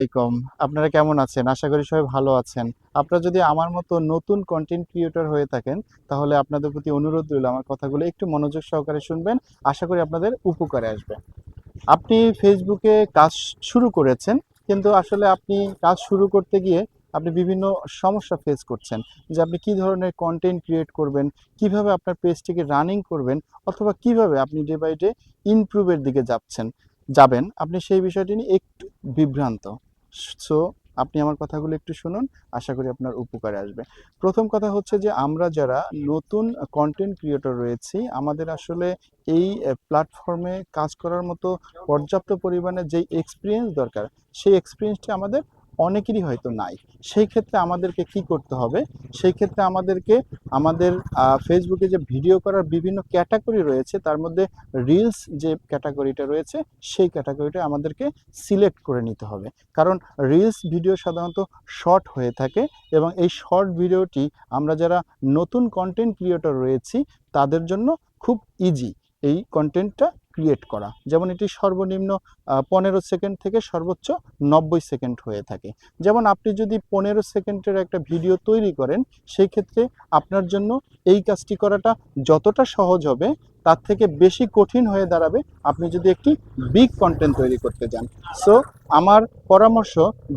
আলাইকুম আপনারা কেমন আছেন? আশা করি সবাই ভালো আছেন। আপনারা যদি আমার মতো নতুন কন্টেন্ট ক্রিয়েটর হয়ে থাকেন, তাহলে আপনাদের প্রতি অনুরোধ রইল আমার কথাগুলো একটু মনোযোগ সহকারে শুনবেন। আশা করি আপনাদের উপকারে আসবে। আপনি ফেসবুকে কাজ শুরু করেছেন, কিন্তু আসলে আপনি কাজ শুরু করতে গিয়ে আপনি বিভিন্ন সমস্যা ফেস করছেন। যে আপনি কি ধরনের কন্টেন্ট ক্রিয়েট করবেন? কীভাবে আপনার পেজটিকে রানিং করবেন? অথবা কীভাবে আপনি ডে বাই ডে ইমপ্রুভের দিকে যাচ্ছেন? যাবেন, আপনি সেই বিষয়টি নিয়ে একটু বিভ্রান্ত। সো আপনি আমার কথাগুলো একটু শুনুন, আশা করি আপনার উপকারে আসবে। প্রথম কথা হচ্ছে যে, আমরা যারা নতুন কন্টেন্ট ক্রিয়েটর রয়েছি, আমাদের আসলে এই প্ল্যাটফর্মে কাজ করার মতো পর্যাপ্ত পরিমাণে যেই এক্সপিরিয়েন্স দরকার, সেই এক্সপিরিয়েন্সটি আমাদের অনেকেরই হয়তো নাই। সেই ক্ষেত্রে আমাদেরকে কি করতে হবে? সেই ক্ষেত্রে আমাদেরকে আমাদের ফেসবুকে যে ভিডিও করার বিভিন্ন ক্যাটাগরি রয়েছে, তার মধ্যে রিলস যে ক্যাটাগরিটা রয়েছে, সেই ক্যাটাগরিটা আমাদেরকে সিলেক্ট করে নিতে হবে। কারণ রিলস ভিডিও সাধারণত শর্ট হয়ে থাকে এবং এই শর্ট ভিডিওটি আমরা যারা নতুন কন্টেন্ট ক্রিয়েটর রয়েছি, তাদের জন্য খুব ইজি এই কন্টেন্টটা ক্রিয়েট করা। যেমন এটি সর্বনিম্ন পনেরো সেকেন্ড থেকে সর্বোচ্চ নব্বই সেকেন্ড হয়ে থাকে। যেমন আপনি যদি পনেরো সেকেন্ডের একটা ভিডিও তৈরি করেন সেই ক্ষেত্রে আপনার জন্য এই কাজটি করাটা যতটা সহজ হবে, তার থেকে বেশি কঠিন হয়ে দাঁড়াবে আপনি যদি একটি বিগ কন্টেন্ট তৈরি করতে যান। সো আমার পরামর্শ,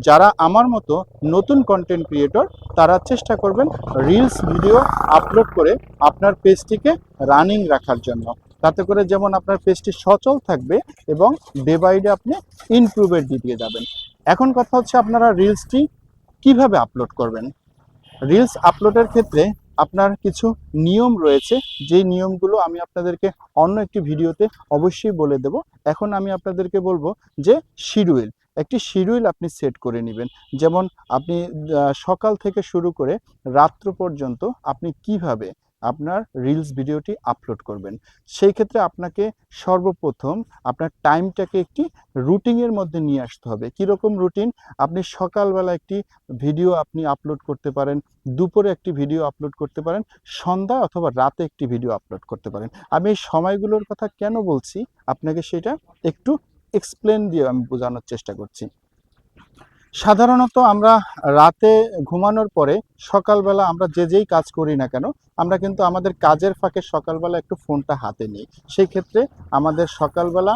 যারা আমার মতো নতুন কন্টেন্ট ক্রিয়েটর তারা চেষ্টা করবেন রিলস ভিডিও আপলোড করে আপনার পেজটিকে রানিং রাখার জন্য। তাতে করে যেমন আপনার পেজটি সচল থাকবে এবং ডে বাই ডে আপনি ইমপ্রুভের দিকে যাবেন। এখন কথা হচ্ছে আপনারা রিলসটি কীভাবে আপলোড করবেন? রিলস আপলোডের ক্ষেত্রে আপনার কিছু নিয়ম রয়েছে, যে নিয়মগুলো আমি আপনাদেরকে অন্য একটি ভিডিওতে অবশ্যই বলে দেব। এখন আমি আপনাদেরকে বলব যে শিডিউল, একটি শিডিউল আপনি সেট করে নেবেন। যেমন আপনি সকাল থেকে শুরু করে রাত্র পর্যন্ত আপনি কীভাবে আপনার রিলস ভিডিওটি আপলোড করবেন। সেই ক্ষেত্রে আপনাকে সর্বপ্রথম আপনার টাইমটাকে একটি রুটিনের মধ্যে নিয়ে আসতে হবে। কীরকম রুটিন আপনি সকালবেলা একটি ভিডিও আপনি আপলোড করতে পারেন, দুপুরে একটি ভিডিও আপলোড করতে পারেন, সন্ধ্যা অথবা রাতে একটি ভিডিও আপলোড করতে পারেন। আমি এই সময়গুলোর কথা কেন বলছি? আপনাকে সেটা একটু এক্সপ্লেন দিয়ে আমি বোঝানোর চেষ্টা করছি। সাধারণত আমরা রাতে ঘুমানোর পরে সকালবেলা আমরা যে যেই কাজ করি না কেন, আমরা কিন্তু আমাদের কাজের ফাঁকে সকালবেলা একটু ফোনটা হাতে নিই। সেই ক্ষেত্রে আমাদের সকালবেলা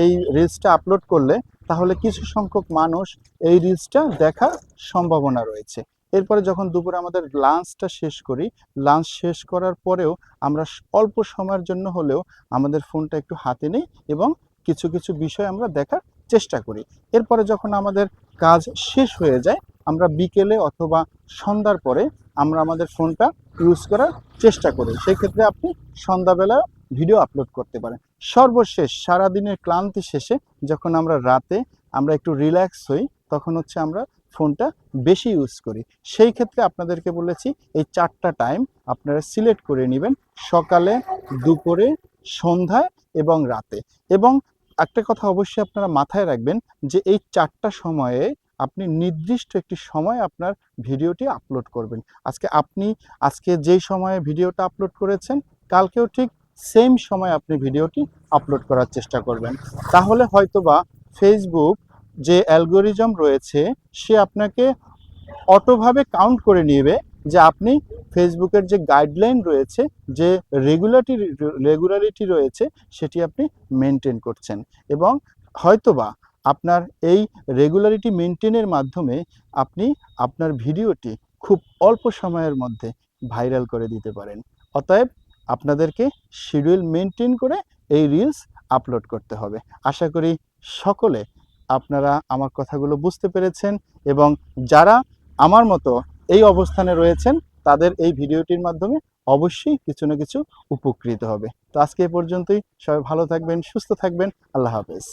এই রিলসটা আপলোড করলে তাহলে কিছু সংখ্যক মানুষ এই রিলসটা দেখার সম্ভাবনা রয়েছে। এরপরে যখন দুপুরে আমাদের লাঞ্চটা শেষ করি, লাঞ্চ শেষ করার পরেও আমরা অল্প সময়ের জন্য হলেও আমাদের ফোনটা একটু হাতে নিই এবং কিছু কিছু বিষয় আমরা দেখার চেষ্টা করি। এরপরে যখন আমাদের কাজ শেষ হয়ে যায়, আমরা বিকেলে অথবা সন্ধ্যার পরে আমরা আমাদের ফোনটা ইউজ করার চেষ্টা করি। সেই ক্ষেত্রে আপনি সন্ধ্যাবেলা ভিডিও আপলোড করতে পারেন। সর্বশেষ সারাদিনের ক্লান্তি শেষে যখন আমরা রাতে আমরা একটু রিল্যাক্স হই, তখন হচ্ছে আমরা ফোনটা বেশি ইউজ করি। সেই ক্ষেত্রে আপনাদেরকে বলেছি, এই চারটা টাইম আপনারা সিলেক্ট করে নেবেন সকালে, দুপুরে, সন্ধ্যায় এবং রাতে। এবং একটা কথা অবশ্যই আপনারা মাথায় রাখবেন যে এই চারটা সময়ে আপনি নির্দিষ্ট একটি সময় আপনার ভিডিওটি আপলোড করবেন। আজকে আপনি, আজকে যেই সময়ে ভিডিওটা আপলোড করেছেন, কালকেও ঠিক সেম সময় আপনি ভিডিওটি আপলোড করার চেষ্টা করবেন। তাহলে হয়তোবা ফেসবুক যে অ্যালগোরিজম রয়েছে, সে আপনাকে অটোভাবে কাউন্ট করে নেবে যে আপনি ফেসবুকের যে গাইডলাইন রয়েছে, যে রেগুলারিটি রেগুলারিটি রয়েছে, সেটি আপনি মেনটেন করছেন। এবং হয়তোবা আপনার এই রেগুলারিটি মেনটেনের মাধ্যমে আপনি আপনার ভিডিওটি খুব অল্প সময়ের মধ্যে ভাইরাল করে দিতে পারেন। অতএব আপনাদেরকে শিডিউল মেনটেন করে এই রিলস আপলোড করতে হবে। আশা করি সকলে আপনারা আমার কথাগুলো বুঝতে পেরেছেন এবং যারা আমার মতো এই অবস্থানে রয়েছেন, তাদের এই ভিডিওটির মাধ্যমে অবশ্যই কিছু না কিছু উপকৃত হবে। তো আজকে এ পর্যন্তই। সবাই ভালো থাকবেন, সুস্থ থাকবেন। আল্লাহ হাফেজ।